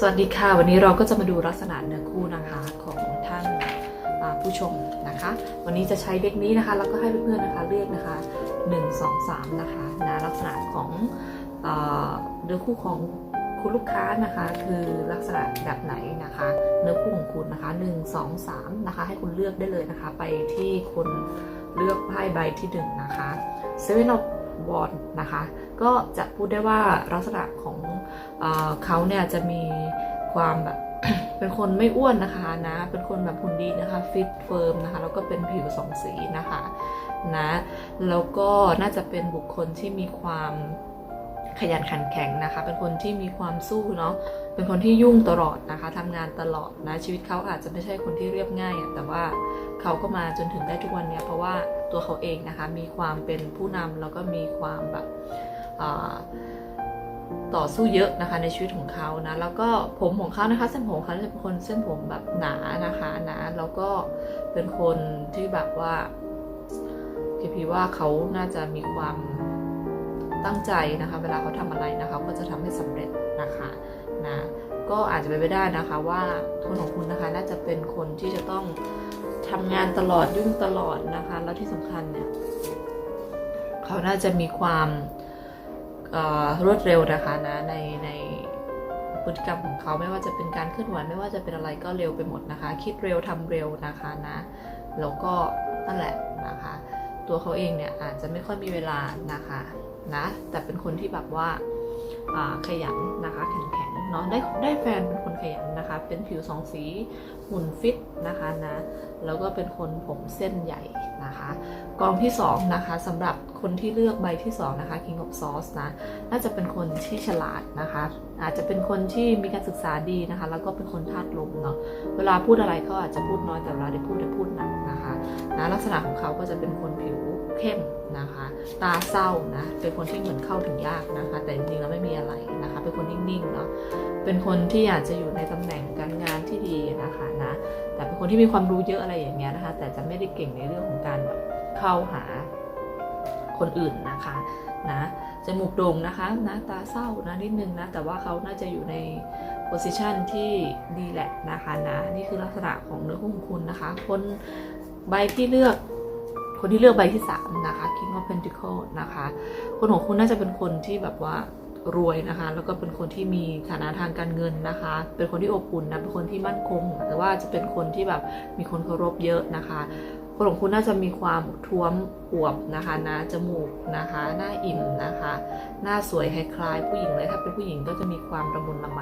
สวัสดีค่ะ วันนี้เราก็จะมาดูลักษณะเนื้อคู่นะคะของท่านผู้ชมนะคะ วันนี้จะใช้เด็กนี้นะคะ แล้วก็ให้เพื่อนๆนะคะเลือกนะคะ 1 2 3 นะคะนะลักษณะของเนื้อคู่ของคุณลูกค้านะคะ คือลักษณะแบบไหนนะคะ เนื้อคู่ของคุณนะคะ 1 2 3 นะคะ ให้คุณเลือกได้เลยนะคะ ไปที่คนเลือกไพ่ใบที่ 1 นะคะ Seven of Wands น นะคะ ก็จะพูดได้ว่าลักษณะของเอเขาเนี่ยจะมีความแบบเป็นคนไม่อ้วนนะคะนะ เป็นคนแบบหุ่นดีนะคะฟิตเฟิร์มนะคะแล้วก็เป็นผิวสองสีนะคะนะแล้วก็น่าจะเป็นบุคคลที่มีความขยันขันแข็งนะคะ เป็นคนที่มีความสู้เนาะ เป็นคนที่ยุ่งตลอดนะคะทำงานตลอดนะชีวิตเขาอาจจะไม่ใช่คนที่เรียบง่ายอะแต่ว่าเขาก็มาจนถึงได้ทุกวันเนี้ยเพราะว่าตัวเขาเองนะคะมีความเป็นผู้นำแล้วก็มีความแบบต่อสู้เยอะนะคะในชีวิตของเขานะแล้วก็ผมของเขานะคะ เส้นผมเขาจะเป็นคนเส้นผมแบบหนานะคะหนาแล้วก็เป็นคนที่แบบว่าพีพีว่าเขาน่าจะมีความตั้งใจนะคะ เวลาเขาทำอะไรนะคะก็จะทำให้สำเร็จ นะคะนะก็อาจจะเป็นไปได้นะคะว่าคนของคุณนะคะน่าจะเป็นคนที่จะต้องทำงานตลอดยุ่งตลอดนะคะ แล้วที่สำคัญเนี่ยเขาน่าจะมีความรวดเร็วนะคะนะในในพฤติกรรมของเขาไม่ว่าจะเป็นการเคลื่อนไหวไม่ว่าจะเป็นอะไรก็เร็วไปหมดนะคะ คิดเร็วทำเร็วนะคะนะแล้วก็นั่นแหละนะคะ ตัวเขาเองเนี่ยอาจจะไม่ค่อยมีเวลานะคะนะแต่เป็นคนที่แบบว่า ขยันนะคะแข็งแข็งๆเนาะได้ได้แฟนเป็นคนขยันนะคะ เป็นผิวสองสีหุ่นฟิตนะคะนะแล้วก็เป็นคนผมเส้นใหญ่นะคะ กองที่2นะคะสำหรับคนที่เลือกใบที่2นะคะ King of Swords นะน่าจะเป็นคนที่ฉลาดนะคะ อาจจะเป็นคนที่มีการศึกษาดีนะคะ แล้วก็เป็นคนธาตุลมเนาะเวลาพูดอะไรเขาอาจจะพูดน้อยแต่เวลาได้พูดได้พูดหนักนะคะนะลักษณะของเขาก็จะเป็นคนผิว เข้มนะคะ ตาเศร้านะ เป็นคนที่เหมือนเข้าถึงยากนะคะ แต่จริงๆแล้วไม่มีอะไรนะคะ เป็นคนนิ่งๆเนาะ เป็นคนที่อยากจะอยู่ในตำแหน่งการงานที่ดีนะคะนะ แต่เป็นคนที่มีความรู้เยอะอะไรอย่างเงี้ยนะคะ แต่จะไม่ได้เก่งในเรื่องของการแบบเข้าหาคนอื่นนะคะนะจมูกโด่งนะคะนะตาเศร้านะนิดนึงนะแต่ว่าเขาน่าจะอยู่ในโพสิชันที่ดีแหละนะคะนะนี่คือลักษณะของเนื้อคู่ของคุณนะคะ คนใบที่เลือก คนที่เลือกใบที่ 3 นะคะ King of Pentacle นะคะ คนของคุณน่าจะเป็นคนที่แบบว่ารวยนะคะ แล้วก็เป็นคนที่มีฐานะทางการเงินนะคะ เป็นคนที่อบอุ่นนะเป็นคนที่มั่นคง แต่ว่าจะเป็นคนที่แบบมีคนเคารพเยอะนะคะคนของคุณน่าจะมีความท้วมอวบนะคะนะจมูกนะคะ หน้าอิ่มนะคะ หน้าสวยคล้ายๆผู้หญิงเลยถ้าเป็นผู้หญิงก็จะมีความระมุนละไม